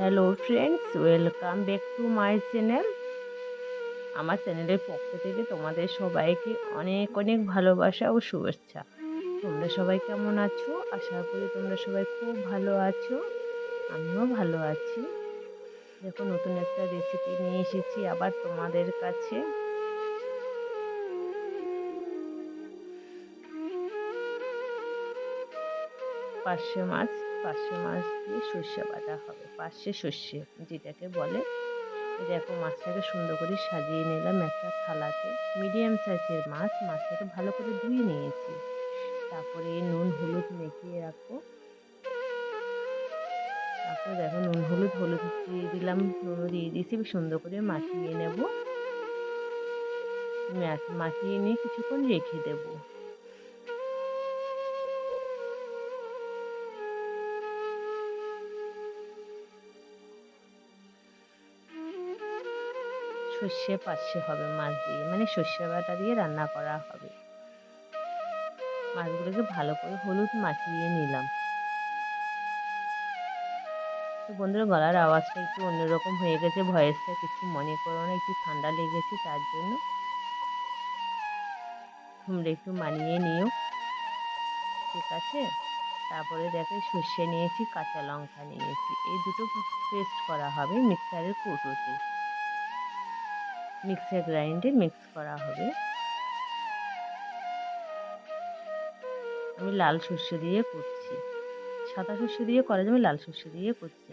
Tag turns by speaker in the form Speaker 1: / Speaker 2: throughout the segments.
Speaker 1: Hello friends welcome back to my channel আমার চ্যানেলের পক্ষ থেকে তোমাদের সবাইকে অনেক অনেক ভালোবাসা ও শুভেচ্ছা। তোমরা সবাই কেমন আছো? আশা করি তোমরা সবাই খুব ভালো আছো। আমিও ভালো আছি। দেখো, নতুন একটা রেসিপি নিয়ে এসেছি আবার তোমাদের কাছে। পার্শে মাছ। পার্শে মাছ দিয়ে সর্ষে বাটা হবে। পার্শে সর্ষে যেটাকে বলে। দেখো মাছটাকে সুন্দর করে সাজিয়ে নিলাম একটা থালাতে। মিডিয়াম সাইজের মাছ, মাছটাকে ভালো করে ধুয়ে নিয়েছি। তারপরে নুন, হলুদ মেখিয়ে রাখব। তারপরে দেখো নুন, হলুদ হলুদ দিয়ে দিলাম। নুনও দিয়ে দিয়েছি, সুন্দর করে মাখিয়ে নেব। মাখিয়ে নিয়ে কিছুক্ষণ রেখে দেবো। সর্ষে পার্শে হবে মাছ দিয়ে। মানে সর্ষে বাটা দিয়ে রান্না করা হবে। মাছগুলোকে ভালো করে হলুদ মাখিয়ে নিলাম। তো বন্ধুরা, গলার আওয়াজটা একটু অন্যরকম হয়ে গেছে, ভয়েসটা কিছু মনে করো না, একটু ঠান্ডা লেগেছে, তার জন্য তোমরা একটু মানিয়ে নিও। ঠিক আছে? তারপরে দেখে, সর্ষে নিয়েছি, কাঁচা লঙ্কা নিয়েছি। এই দুটো পেস্ট করা হবে মিক্সারের কৌটোতে। মিক্সার গ্রাইন্ডে মিক্স করা হবে। আমি লাল সর্ষে দিয়ে করছি। সাদা সর্ষে দিয়ে করা যাবে, লাল সর্ষে দিয়ে করছি।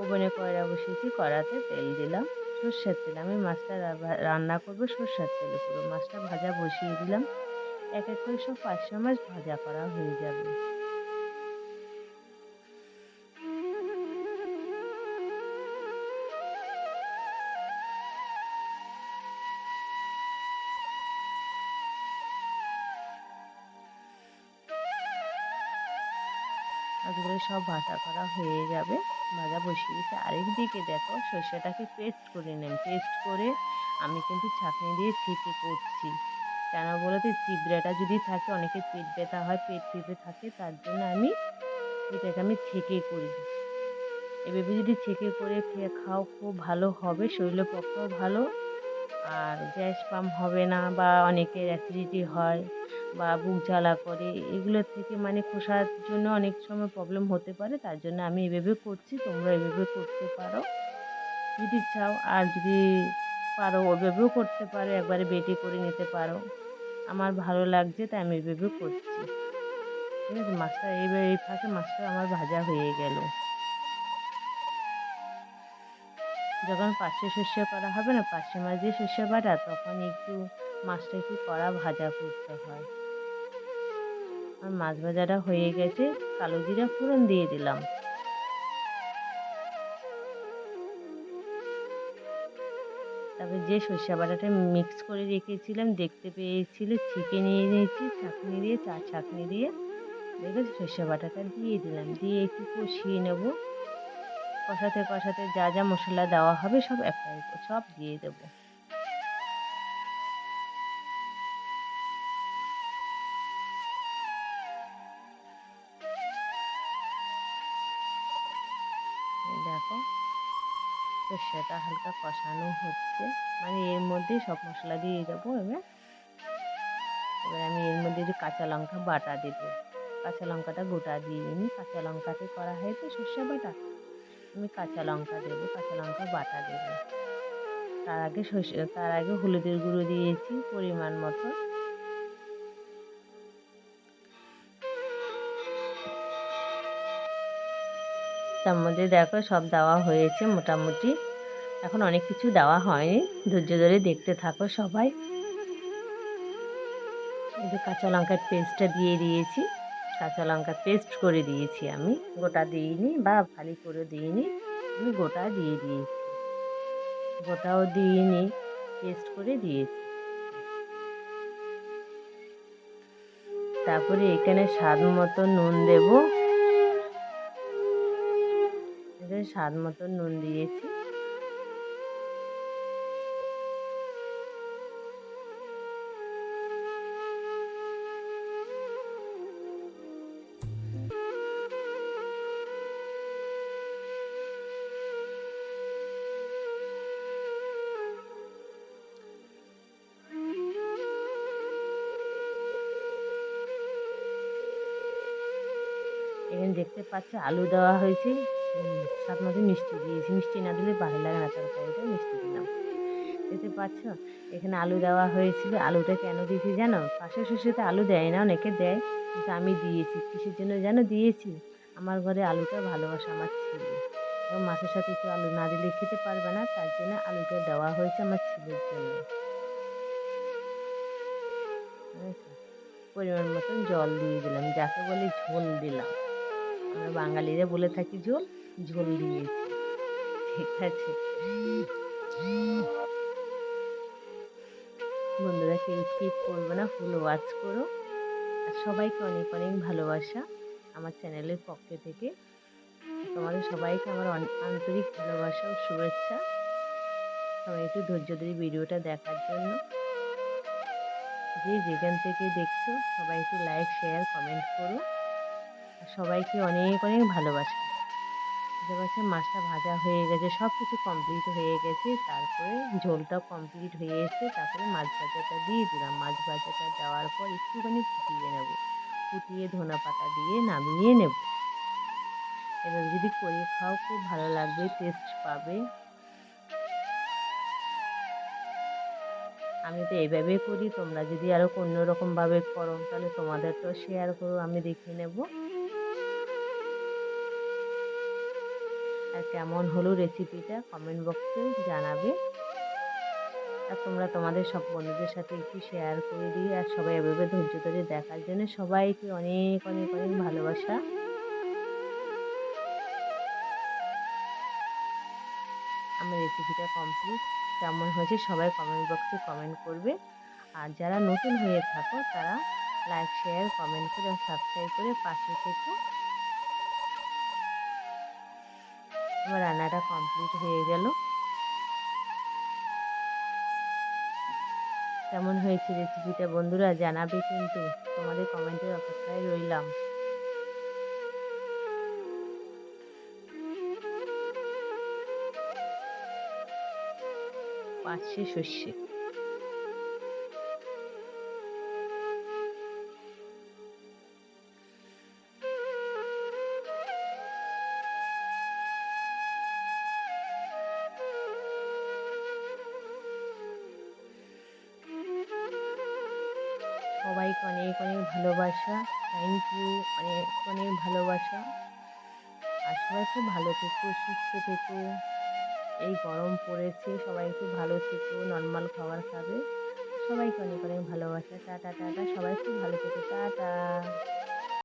Speaker 1: ওভেনে কয়রা বসিয়েছি, কড়াতে তেল দিলাম, সর্ষের তেল। আমি মাছটা রান্না করব সর্ষের তেলে পুরো। মাছটা ভাজা বসিয়ে দিলাম। এক এক করে সব পাঁচশো মাছ ভাজা করা হয়ে যাবে। সব ভাজা করা হয়ে যাবে। ভাজা বসিয়েছে আরেক দিকে দেখো, সর্ষেটাকে পেস্ট করে নেন পেস্ট করে আমি কিন্তু ছাঁকনি দিয়ে ছেঁকে করছি। কেন বলতে চিবড়াটা যদি থাকে অনেকের পেট ব্যথা হয়, পেট পেঁপে থাকে, তার জন্য আমি এটাকে আমি ছেঁকে করি। এভাবে যদি ছেঁকে করে খেয়ে খাও, খুব ভালো হবে, শরীরের পক্ষেও ভালো। আর গ্যাস পাম হবে না বা অনেকের অ্যাসিডিটি হয়। বা বুক জ্বালা করে এগুলোর থেকে মানে খোসার জন্য অনেক সময় প্রবলেম হতে পারে। তার জন্য আমি এভাবে করছি, তোমরা এভাবে করতে পারো। যদি চাও আর যদি পারো ওইভাবেও করতে পারো, একবারে বেটে করে নিতে পারো। আমার ভালো লাগছে, তাই আমি এভাবে করছি। ঠিক আছে, মাছটা এইভাবে এই ফাঁকে মাছটা আমার ভাজা হয়ে গেল। যখন পার্শে সর্ষে করা হবে না পার্শে মাছ দিয়ে সর্ষে বাটা, তখন একটু মাছটা একটু কড়া ভাজা করতে হয়। আর মাছ ভাজাটা হয়ে গেছে, কালো জিরা ফোড়ন দিয়ে দিলাম। তারপরে যে সর্ষে বাটাটা মিক্স করে রেখেছিলাম, দেখতে পেয়েছিলে ছিকে নিয়ে নিয়েছি, ছাঁকনি দিয়ে চা ছাঁকনি দিয়ে। দেখে সর্ষে বাটাটা দিয়ে দিলাম। দিয়ে একটু কষিয়ে নেব। কষাতে কষাতে যা যা মশলা দেওয়া হবে সব একটা সব দিয়ে দেবো। দেখো, সর্ষেটা হালকা কষানো হচ্ছে। মানে এর মধ্যে সব মশলা দিয়ে দেবো এবার। এবার আমি এর মধ্যে যে কাঁচা লঙ্কা বাটা দেবো। কাঁচা লঙ্কাটা গোটা দিয়ে নিই কাঁচা লঙ্কাতে করা হয় তো সর্ষে বাটা। আমি কাঁচা লঙ্কা দেবো, কাঁচা লঙ্কা বাটা দেবো। তার আগে সর্ষে তার আগে হলুদের গুঁড়ো দিয়েছি পরিমাণ মতো। তার মধ্যে দেখো সব দেওয়া হয়েছে মোটামুটি। এখন অনেক কিছু দেওয়া হয়নি, ধৈর্য ধরে দেখতে থাকো সবাই। কাঁচা লঙ্কার পেস্টটা দিয়ে দিয়েছি। কাঁচা লঙ্কা পেস্ট করে দিয়েছি আমি। গোটা দিইনি বা ফালি করে দিইনি, আমি গোটা দিয়ে দিয়েছি। গোটাও দিইনি পেস্ট করে দিয়েছি। তারপরে এখানে স্বাদ মতো নুন দেবো। স্বাদ মতো নুন দিয়েছি। পাচ্ছ, আলু দেওয়া হয়েছে। স্বাদ মতো মিষ্টি দিয়েছি। মিষ্টি না দিলে ভালো লাগে না তরকারিটা মিষ্টি দিলাম। দেখতে পাচ্ছ, এখানে আলু দেওয়া হয়েছিল। আলুটা কেন দিয়েছি জানো? পাশের শ্বশুরতে আলু দেয় না, অনেকে দেয়। কিন্তু আমি দিয়েছি। কিসের জন্য জানো? দিয়েছি। আমার ঘরে আলুটা ভালোবাসা আমার ছেলে। এবং মাছের সাথে একটু আলু না দিলে খেতে পারবে না। তার জন্য আলুটা দেওয়া হয়েছে আমার ছেলের জন্য। পরিমাণ মতন জল দিয়ে দিলাম। যাকে বলে ঝোল দিলাম। আমরা বাঙালিরা বলে থাকি ঝোল ঝোল দিয়েছি ঠিক আছে। বন্ধুরা, কেউ স্কিপ করবে না ফুল ওয়াচ করো। আর সবাইকে অনেক অনেক ভালোবাসা আমার চ্যানেলের পক্ষে থেকে। তোমাদের সবাইকে আমার আন্তরিক ভালোবাসা ও শুভেচ্ছা। সবাই একটু ধৈর্য ধরে ভিডিওটা দেখার জন্য। যে যেখান থেকে দেখছ, সবাই একটু লাইক শেয়ার কমেন্ট করো। আর সবাইকে অনেক অনেক ভালোবাসা। বুঝতে মাছটা ভাজা হয়ে গেছে সব কিছু কমপ্লিট হয়ে গেছে, তারপরে ঝোলটাও কমপ্লিট হয়ে এসে তারপরে মাছ ভাজাটা দিয়ে দিলাম। মাছ ভাজাটা দেওয়ার পর একটুখানি ফুটিয়ে নেব। ফুটিয়ে ধনা পাতা দিয়ে নামিয়ে নেব। এবার যদি করে খাও, খুব ভালো লাগবে টেস্ট পাবে। আমি তো এইভাবেই করি, তোমরা যদি আরও অন্য রকমভাবে করো, তাহলে তোমাদের তো শেয়ার করো, আমি দেখে নেব। আর কেমন হলো রেসিপিটা কমেন্ট বক্সে জানাবে। আর তোমরা তোমাদের সব বন্ধুদের সাথে একটু শেয়ার করে দিয়ে আর সবাই এভাবে ধৈর্য ধরে দেখার জন্য সবাইকে অনেক অনেক অনেক ভালোবাসা। আমার রেসিপিটা কমপ্লিট কেমন হয়েছে সবাই কমেন্ট বক্সে কমেন্ট করবে। আর যারা নতুন হয়ে থাকো, তারা লাইক শেয়ার কমেন্ট করে সাবস্ক্রাইব করে পাশে থেকো। আমার রান্নাটা কমপ্লিট হয়ে গেল। কেমন হয়েছে রেসিপিটা বন্ধুরা জানাবে কিন্তু তোমাদের কমেন্টের অপেক্ষায় রইলাম। পাঁচশে সর্ষে। সবাইকে অনেক অনেক ভালোবাসা। থ্যাংক ইউ অনেক অনেক ভালোবাসা। আর সবাই খুব ভালো থেকো, সুস্থ থেকো। এই গরম পড়েছে, সবাই ভালো থেকো নর্মাল খাবার খাবে। সবাইকে অনেক অনেক ভালোবাসা। টাটা টাটা সবাই খুব ভালো থেকো। টাটা